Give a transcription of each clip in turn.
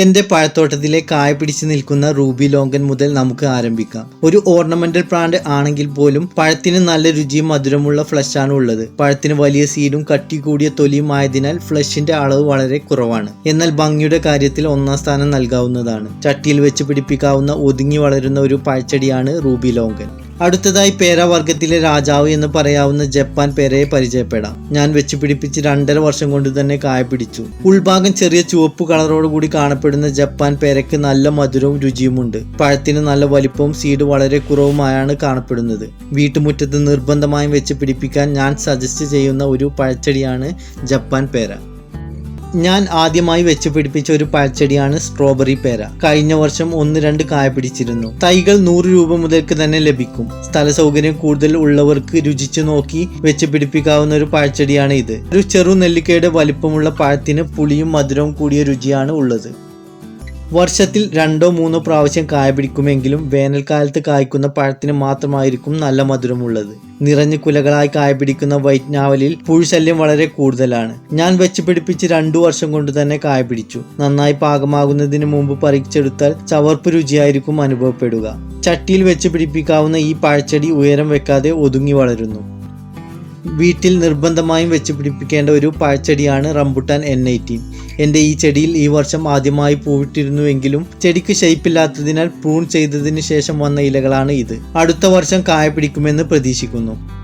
എന്റെ പഴത്തോട്ടത്തിലെ കായ പിടിച്ചു നിൽക്കുന്ന റൂബി ലോങ്കൻ മുതൽ നമുക്ക് ആരംഭിക്കാം. ഒരു ഓർണമെന്റൽ പ്ലാന്റ് ആണെങ്കിൽ പോലും പഴത്തിന് നല്ല രുചിയും മധുരമുള്ള ഫ്ലഷ് ആണ് ഉള്ളത്. പഴത്തിന് വലിയ സീഡും കട്ടി കൂടിയ തൊലിയും ആയതിനാൽ ഫ്ലഷിന്റെ അളവ് വളരെ കുറവാണ്. എന്നാൽ ഭംഗിയുടെ കാര്യത്തിൽ ഒന്നാം സ്ഥാനം നൽകാവുന്നതാണ്. ചട്ടിയിൽ വെച്ച് പിടിപ്പിക്കാവുന്ന ഒതുങ്ങി വളരുന്ന ഒരു പഴച്ചെടിയാണ് റൂബി ലോങ്കൻ. അടുത്തതായി പേര വർഗത്തിലെ രാജാവ് എന്ന് പറയാവുന്ന ജപ്പാൻ പേരയെ പരിചയപ്പെടാം. ഞാൻ വെച്ച് പിടിപ്പിച്ച് രണ്ടര വർഷം കൊണ്ട് തന്നെ കായ പിടിച്ചു ഉൾഭാഗം ചെറിയ ചുവപ്പ് കളറോട് കൂടി കാണപ്പെടുന്ന ജപ്പാൻ പേരയ്ക്ക് നല്ല മധുരവും രുചിയുമുണ്ട്. പഴത്തിന് നല്ല വലിപ്പവും സീഡ് വളരെ കുറവുമായാണ് കാണപ്പെടുന്നത്. വീട്ടുമുറ്റത്ത് നിർബന്ധമായും വെച്ച് പിടിപ്പിക്കാൻ ഞാൻ സജസ്റ്റ് ചെയ്യുന്ന ഒരു പഴച്ചെടിയാണ് ജപ്പാൻ പേര. ഞാൻ ആദ്യമായി വെച്ച് പിടിപ്പിച്ച ഒരു പഴച്ചെടിയാണ് സ്ട്രോബെറി പേര. കഴിഞ്ഞ വർഷം ഒന്ന് രണ്ട് കായ പിടിച്ചിരുന്നു. തൈകൾ നൂറ് രൂപ മുതൽക്ക് തന്നെ ലഭിക്കും. സ്ഥല സൗകര്യം കൂടുതൽ ഉള്ളവർക്ക് രുചിച്ചു നോക്കി വെച്ച് പിടിപ്പിക്കാവുന്ന ഒരു പഴച്ചെടിയാണ് ഇത് ഒരു ചെറു നെല്ലിക്കയുടെ വലിപ്പമുള്ള പഴത്തിന് പുളിയും മധുരവും കൂടിയ രുചിയാണ് ഉള്ളത്. വർഷത്തിൽ രണ്ടോ മൂന്നോ പ്രാവശ്യം കായ പിടിക്കുമെങ്കിലും വേനൽക്കാലത്ത് കായ്ക്കുന്ന പഴത്തിന് മാത്രമായിരിക്കും നല്ല മധുരമുള്ളത്. നിറഞ്ഞു കുലകളായി കായ പിടിക്കുന്ന വൈറ്റ് നാവലിൽ പുഴുശല്യം വളരെ കൂടുതലാണ്. ഞാൻ വെച്ച് പിടിപ്പിച്ച് രണ്ടു വർഷം കൊണ്ട് തന്നെ കായ പിടിച്ചു. നന്നായി പാകമാകുന്നതിന് മുമ്പ് പറിച്ചെടുത്താൽ ചവർപ്പ് രുചിയായിരിക്കും അനുഭവപ്പെടുക. ചട്ടിയിൽ വെച്ച് പിടിപ്പിക്കാവുന്ന ഈ പഴച്ചെടി ഉയരം വെക്കാതെ ഒതുങ്ങി വളരുന്നു. വീട്ടിൽ നിർബന്ധമായും വെച്ച് പിടിപ്പിക്കേണ്ട ഒരു പഴച്ചെടിയാണ് റംബുട്ടാൻ എൻ എയ്റ്റീൻ. എന്റെ ഈ ചെടിയിൽ ഈ വർഷം ആദ്യമായി പൂവിട്ടിരുന്നുവെങ്കിലും ചെടിക്ക് ഷെയ്പ്പില്ലാത്തതിനാൽ പ്രൂൺ ചെയ്തതിന് ശേഷം വന്ന ഇലകളാണ് ഇത്. അടുത്ത വർഷം കായ പിടിക്കുമെന്ന് പ്രതീക്ഷിക്കുന്നു.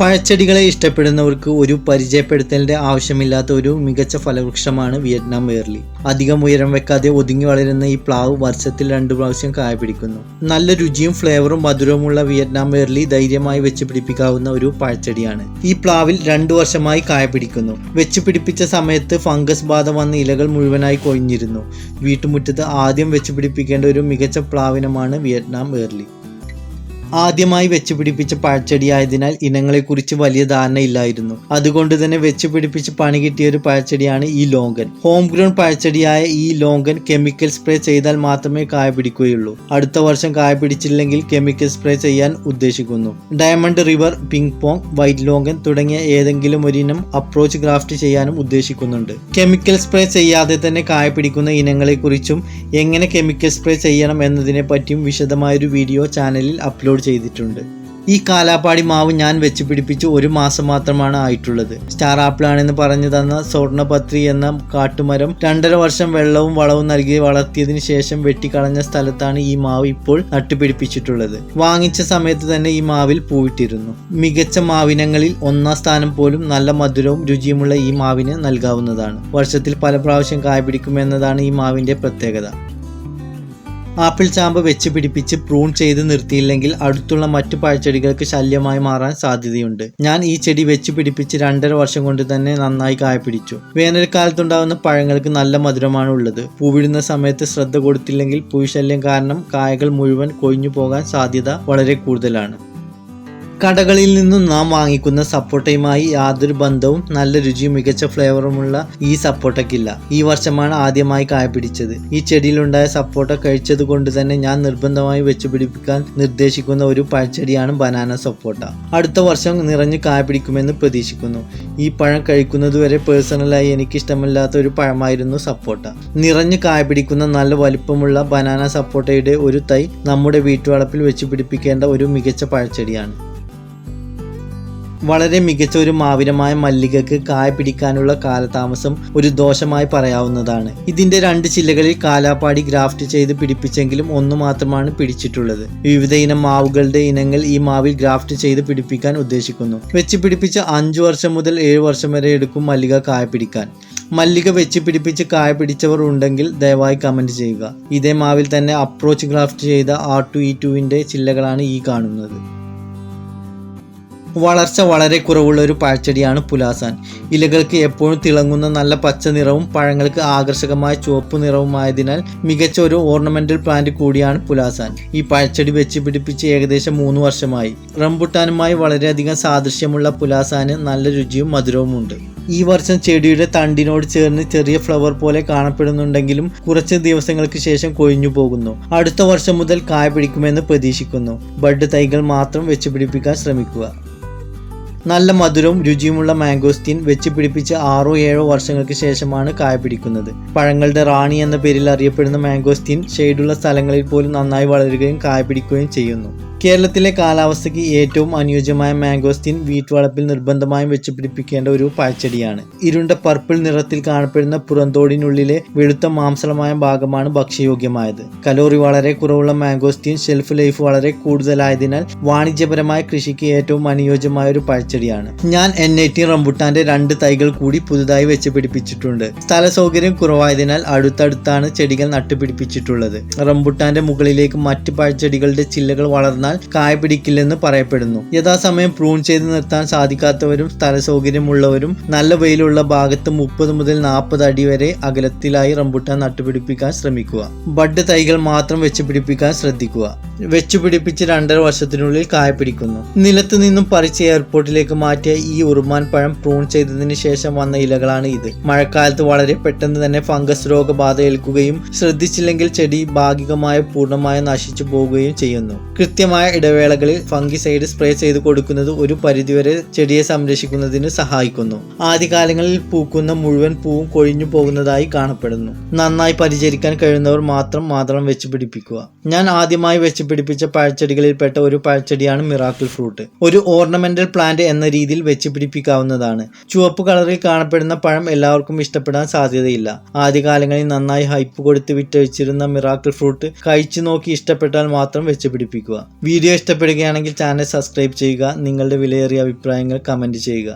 പഴച്ചെടികളെ ഇഷ്ടപ്പെടുന്നവർക്ക് ഒരു പരിചയപ്പെടുത്തലിന്റെ ആവശ്യമില്ലാത്ത ഒരു മികച്ച ഫലവൃക്ഷമാണ് വിയറ്റ്നാം വേർലി. അധികം ഉയരം വെക്കാതെ ഒതുങ്ങി വളരുന്ന ഈ പ്ലാവ് വർഷത്തിൽ രണ്ടു പ്രാവശ്യം കായ പിടിക്കുന്നു. നല്ല രുചിയും ഫ്ലേവറും മധുരവുമുള്ള വിയറ്റ്നാം വേർലി ധൈര്യമായി വെച്ച് പിടിപ്പിക്കാവുന്ന ഒരു പഴച്ചെടിയാണ്. ഈ പ്ലാവിൽ രണ്ടു വർഷമായി കായ പിടിക്കുന്നു. വെച്ച് പിടിപ്പിച്ച സമയത്ത് ഫംഗസ് ബാധ വന്ന ഇലകൾ മുഴുവനായി കൊഴിഞ്ഞിരുന്നു. വീട്ടുമുറ്റത്ത് ആദ്യം വെച്ച് പിടിപ്പിക്കേണ്ട ഒരു മികച്ച പ്ലാവിനമാണ് വിയറ്റ്നാം വേർലി. ആദ്യമായി വെച്ച് പിടിപ്പിച്ച പഴച്ചെടിയായതിനാൽ ഇനങ്ങളെക്കുറിച്ച് വലിയ ധാരണ ഇല്ലായിരുന്നു. അതുകൊണ്ട് തന്നെ വെച്ച് പിടിപ്പിച്ച് പണി കിട്ടിയ ഒരു പഴച്ചെടിയാണ് ഈ ലോങ്കൻ. ഹോം ഗ്രൗൺ പഴച്ചെടിയായ ഈ ലോങ്കൻ കെമിക്കൽ സ്പ്രേ ചെയ്താൽ മാത്രമേ കായ പിടിക്കുകയുള്ളൂ. അടുത്ത വർഷം കായ പിടിച്ചില്ലെങ്കിൽ കെമിക്കൽ സ്പ്രേ ചെയ്യാൻ ഉദ്ദേശിക്കുന്നു. Diamond river ping pong white longan തുടങ്ങിയ ഏതെങ്കിലും ഒരു ഇനം അപ്രോച്ച് ഗ്രാഫ്റ്റ് ചെയ്യാനും ഉദ്ദേശിക്കുന്നുണ്ട്. കെമിക്കൽ സ്പ്രേ ചെയ്യാതെ തന്നെ കായ പിടിക്കുന്ന ഇനങ്ങളെക്കുറിച്ചും എങ്ങനെ കെമിക്കൽ സ്പ്രേ ചെയ്യണം എന്നതിനെ പറ്റിയും വിശദമായൊരു വീഡിയോ ചാനലിൽ അപ്ലോഡ് ചെയ്തിട്ടുണ്ട്. ഈ കാലാപ്പാടി മാവ് ഞാൻ വെച്ച് പിടിപ്പിച്ച് ഒരു മാസം മാത്രമാണ് ആയിട്ടുള്ളത്. സ്റ്റാർ ആപ്പിൾ ആണെന്ന് പറഞ്ഞു തന്ന സ്വർണപത്രി എന്ന കാട്ടുമരം രണ്ടര വർഷം വെള്ളവും വളവും നൽകി വളർത്തിയതിനു ശേഷം വെട്ടിക്കളഞ്ഞ സ്ഥലത്താണ് ഈ മാവ് ഇപ്പോൾ നട്ടുപിടിപ്പിച്ചിട്ടുള്ളത്. വാങ്ങിച്ച സമയത്ത് തന്നെ ഈ മാവിൽ പൂവിട്ടിരുന്നു. മികച്ച മാവിനങ്ങളിൽ ഒന്നാം സ്ഥാനം പോലും നല്ല മധുരവും രുചിയുമുള്ള ഈ മാവിന് നൽകാവുന്നതാണ്. വർഷത്തിൽ പല പ്രാവശ്യം കായ പിടിക്കുമെന്നതാണ് ഈ മാവിന്റെ പ്രത്യേകത. ആപ്പിൾ ചാമ്പ് വെച്ച് പിടിപ്പിച്ച് പ്രൂൺ ചെയ്ത് നിർത്തിയില്ലെങ്കിൽ അടുത്തുള്ള മറ്റു പഴച്ചെടികൾക്ക് ശല്യമായി മാറാൻ സാധ്യതയുണ്ട്. ഞാൻ ഈ ചെടി വെച്ച് പിടിപ്പിച്ച് രണ്ടര വർഷം കൊണ്ട് തന്നെ നന്നായി കായ പിടിച്ചു വേനൽക്കാലത്തുണ്ടാകുന്ന പഴങ്ങൾക്ക് നല്ല മധുരമാണ് ഉള്ളത്. പൂവിടുന്ന സമയത്ത് ശ്രദ്ധ കൊടുത്തില്ലെങ്കിൽ പുഴുശല്യം കാരണം കായകൾ മുഴുവൻ കൊഴിഞ്ഞു പോകാൻ സാധ്യത വളരെ കൂടുതലാണ്. കടകളിൽ നിന്നും നാം വാങ്ങിക്കുന്ന സപ്പോട്ടയുമായി യാതൊരു ബന്ധവും നല്ല രുചിയും മികച്ച ഫ്ലേവറുമുള്ള ഈ സപ്പോട്ടയ്ക്കില്ല ഈ വർഷമാണ് ആദ്യമായി കായ പിടിച്ചത് ഈ ചെടിയിലുണ്ടായ സപ്പോട്ട കഴിച്ചത് കൊണ്ട് തന്നെ ഞാൻ നിർബന്ധമായി വെച്ചുപിടിപ്പിക്കാൻ നിർദ്ദേശിക്കുന്ന ഒരു പഴച്ചെടിയാണ് ബനാന സപ്പോട്ട. അടുത്ത വർഷം നിറഞ്ഞു കായ പിടിക്കുമെന്ന് പ്രതീക്ഷിക്കുന്നു. ഈ പഴം കഴിക്കുന്നതുവരെ പേഴ്സണലായി എനിക്ക് ഇഷ്ടമില്ലാത്ത ഒരു പഴമായിരുന്നു സപ്പോട്ട. നിറഞ്ഞു കായ പിടിക്കുന്ന നല്ല വലിപ്പമുള്ള ബനാന സപ്പോട്ടയുടെ ഒരു തൈ നമ്മുടെ വീട്ടുവളപ്പിൽ വെച്ച് പിടിപ്പിക്കേണ്ട ഒരു മികച്ച പഴച്ചെടിയാണ്. വളരെ മികച്ച ഒരു മാവിനമായ മല്ലികക്ക് കായ പിടിക്കാനുള്ള കാലതാമസം ഒരു ദോഷമായി പറയാവുന്നതാണ്. ഇതിന്റെ രണ്ട് ചില്ലകളിൽ കാലാപ്പാടി ഗ്രാഫ്റ്റ് ചെയ്ത് പിടിപ്പിച്ചെങ്കിലും ഒന്ന് മാത്രമാണ് പിടിച്ചിട്ടുള്ളത്. വിവിധ ഇനം മാവുകളുടെ ഇനങ്ങൾ ഈ മാവിൽ ഗ്രാഫ്റ്റ് ചെയ്ത് പിടിപ്പിക്കാൻ ഉദ്ദേശിക്കുന്നു. വെച്ച് പിടിപ്പിച്ച അഞ്ചു വർഷം മുതൽ ഏഴ് വർഷം വരെ എടുക്കും മല്ലിക കായ പിടിക്കാൻ. മല്ലിക വെച്ച് പിടിപ്പിച്ച് കായ പിടിച്ചവർ ഉണ്ടെങ്കിൽ ദയവായി കമന്റ് ചെയ്യുക. ഇതേ മാവിൽ തന്നെ അപ്രോച്ച് ഗ്രാഫ്റ്റ് ചെയ്ത ആർ ടു ഇ ടുവിന്റെ ചില്ലകളാണ് ഈ കാണുന്നത്. വളർച്ച വളരെ കുറവുള്ള ഒരു പഴച്ചെടിയാണ് പുലാസാൻ. ഇലകൾക്ക് എപ്പോഴും തിളങ്ങുന്ന നല്ല പച്ച നിറവും പഴങ്ങൾക്ക് ആകർഷകമായ ചുവപ്പ് നിറവുമായതിനാൽ മികച്ച ഒരു ഓർണമെന്റൽ പ്ലാന്റ് കൂടിയാണ് പുലാസാൻ. ഈ പഴച്ചെടി വെച്ച് പിടിപ്പിച്ച് ഏകദേശം മൂന്ന് വർഷമായി. റംബുട്ടാനുമായി വളരെയധികം സാദൃശ്യമുള്ള പുലാസാന് നല്ല രുചിയും മധുരവുമുണ്ട്. ഈ വർഷം ചെടിയുടെ തണ്ടിനോട് ചേർന്ന് ചെറിയ ഫ്ലവർ പോലെ കാണപ്പെടുന്നുണ്ടെങ്കിലും കുറച്ച് ദിവസങ്ങൾക്ക് ശേഷം കൊഴിഞ്ഞു പോകുന്നു. അടുത്ത വർഷം മുതൽ കായ പിടിക്കുമെന്ന് പ്രതീക്ഷിക്കുന്നു. ബഡ് തൈകൾ മാത്രം വെച്ച് പിടിപ്പിക്കാൻ ശ്രമിക്കുക. നല്ല മധുരവും രുചിയുമുള്ള മാംഗോസ്റ്റീൻ വെച്ച് പിടിപ്പിച്ച് ആറോ ഏഴോ വർഷങ്ങൾക്ക് ശേഷമാണ് കായ പിടിക്കുന്നത്. പഴങ്ങളുടെ റാണി എന്ന പേരിൽ അറിയപ്പെടുന്ന മാംഗോസ്റ്റീൻ ഷെയ്ഡുള്ള സ്ഥലങ്ങളിൽ പോലും നന്നായി വളരുകയും കായ പിടിക്കുകയും ചെയ്യുന്നു. കേരളത്തിലെ കാലാവസ്ഥയ്ക്ക് ഏറ്റവും അനുയോജ്യമായ മാംഗോസ്റ്റീൻ വീട്ടുവളപ്പിൽ നിർബന്ധമായും വെച്ച് പിടിപ്പിക്കേണ്ട ഒരു പഴച്ചെടിയാണ് ഇരുണ്ട പർപ്പിൾ നിറത്തിൽ കാണപ്പെടുന്ന പുറന്തോടിനുള്ളിലെ വെളുത്ത മാംസളമായ ഭാഗമാണ് ഭക്ഷ്യയോഗ്യമായത്. കലോറി വളരെ കുറവുള്ള മാംഗോസ്റ്റീൻ ഷെൽഫ് ലൈഫ് വളരെ കൂടുതലായതിനാൽ വാണിജ്യപരമായ കൃഷിക്ക് ഏറ്റവും അനുയോജ്യമായ ഒരു പഴച്ചെടിയാണ് ഞാൻ എൻ ഐ ടി റംബുട്ടാന്റെ രണ്ട് തൈകൾ കൂടി പുതുതായി വെച്ച് പിടിപ്പിച്ചിട്ടുണ്ട് സ്ഥല സൗകര്യം കുറവായതിനാൽ അടുത്തടുത്താണ് ചെടികൾ നട്ടുപിടിപ്പിച്ചിട്ടുള്ളത്. റംബുട്ടാന്റെ മുകളിലേക്ക് മറ്റ് പഴച്ചെടികളുടെ ചില്ലകൾ വളർന്നാൽ കായ പിടിക്കില്ലെന്ന് പറയപ്പെടുന്നു. യഥാസമയം പ്രൂൺ ചെയ്ത് നിർത്താൻ സാധിക്കാത്തവരും സ്ഥല സൗകര്യമുള്ളവരും നല്ല വെയിലുള്ള ഭാഗത്ത് മുപ്പത് മുതൽ നാൽപ്പത് അടി വരെ അകലത്തിലായി റംബുട്ടാൻ നട്ടുപിടിപ്പിക്കാൻ ശ്രമിക്കുക. ബഡ് തൈകൾ മാത്രം വെച്ച് പിടിപ്പിക്കാൻ ശ്രദ്ധിക്കുക. വെച്ചു പിടിപ്പിച്ച് രണ്ടര വർഷത്തിനുള്ളിൽ കായ പിടിക്കുന്നു നിലത്ത് നിന്നും പറിച്ച് എയർപോർട്ടിലേക്ക് മാറ്റിയ ഈ ഉറുമാൻ പഴം പ്രൂൺ ചെയ്തതിന് ശേഷം വന്ന ഇലകളാണ് ഇത്. മഴക്കാലത്ത് വളരെ പെട്ടെന്ന് തന്നെ ഫംഗസ് രോഗബാധ ഏൽക്കുകയും ശ്രദ്ധിച്ചില്ലെങ്കിൽ ചെടി ഭാഗികമായോ പൂർണമായോ നശിച്ചു പോവുകയും ചെയ്യുന്നു. കൃത്യമായ ഇടവേളകളിൽ ഫംഗിസൈഡ് സ്പ്രേ ചെയ്ത് കൊടുക്കുന്നത് ഒരു പരിധിവരെ ചെടിയെ സംരക്ഷിക്കുന്നതിന് സഹായിക്കുന്നു. ആദ്യകാലങ്ങളിൽ പൂക്കുന്ന മുഴുവൻ പൂവും കൊഴിഞ്ഞു പോകുന്നതായി കാണപ്പെടുന്നു. നന്നായി പരിചരിക്കാൻ കഴിയുന്നവർ മാത്രം മാത്രം വെച്ച് പിടിപ്പിക്കുക. ഞാൻ ആദ്യമായി വെച്ച് പിടിപ്പിച്ച പഴച്ചെടികളിൽപ്പെട്ട ഒരു പഴച്ചെടിയാണ് മിറാക്കിൾ ഫ്രൂട്ട്. ഒരു ഓർണമെന്റൽ പ്ലാന്റ് എന്ന രീതിയിൽ വെച്ച് പിടിപ്പിക്കാവുന്നതാണ്. ചുവപ്പ് കളറിൽ കാണപ്പെടുന്ന പഴം എല്ലാവർക്കും ഇഷ്ടപ്പെടാൻ സാധ്യതയില്ല. ആദ്യകാലങ്ങളിൽ നന്നായി ഹൈപ്പ് കൊടുത്ത് വിറ്റഴിച്ചിരുന്ന മിറാക്കിൾ ഫ്രൂട്ട് കഴിച്ചു നോക്കി ഇഷ്ടപ്പെട്ടാൽ മാത്രം വെച്ച് പിടിപ്പിക്കുക. വീഡിയോ ഇഷ്ടപ്പെടുകയാണെങ്കിൽ ചാനൽ സബ്സ്ക്രൈബ് ചെയ്യുക നിങ്ങളുടെ വിലയേറിയ അഭിപ്രായങ്ങൾ കമന്റ് ചെയ്യുക.